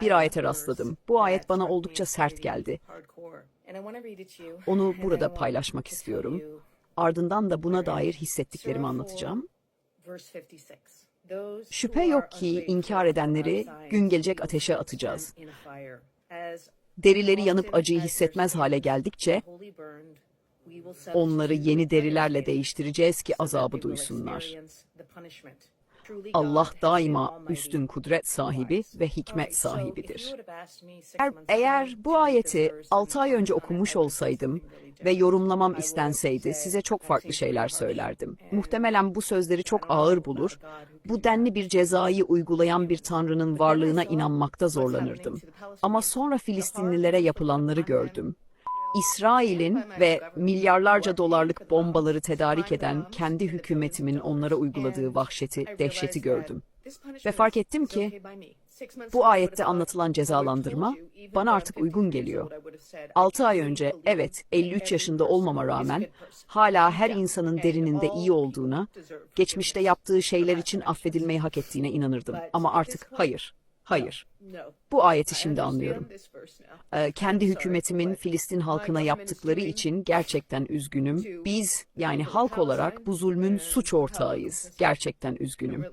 Bir ayete rastladım. Bu ayet bana oldukça sert geldi. Onu burada paylaşmak istiyorum. Ardından da buna dair hissettiklerimi anlatacağım. Şüphe yok ki inkar edenleri gün gelecek ateşe atacağız. Derileri yanıp acıyı hissetmez hale geldikçe onları yeni derilerle değiştireceğiz ki azabı duysunlar. Allah daima üstün kudret sahibi ve hikmet sahibidir. Eğer, eğer bu ayeti 6 ay önce okumuş olsaydım ve yorumlamam istenseydi size çok farklı şeyler söylerdim. Muhtemelen bu sözleri çok ağır bulur, bu denli bir cezayı uygulayan bir tanrının varlığına inanmakta zorlanırdım. Ama sonra Filistinlilere yapılanları gördüm. İsrail'in ve milyarlarca dolarlık bombaları tedarik eden kendi hükümetimin onlara uyguladığı vahşeti, dehşeti gördüm. Ve fark ettim ki bu ayette anlatılan cezalandırma bana artık uygun geliyor. 6 ay önce evet 53 yaşında olmama rağmen hala her insanın derininde iyi olduğuna, geçmişte yaptığı şeyler için affedilmeyi hak ettiğine inanırdım. Ama artık hayır, hayır. Bu ayeti şimdi anlıyorum. Ee, kendi hükümetimin Filistin halkına yaptıkları için gerçekten üzgünüm. Biz yani halk olarak bu zulmün suç ortağıyız. Gerçekten üzgünüm.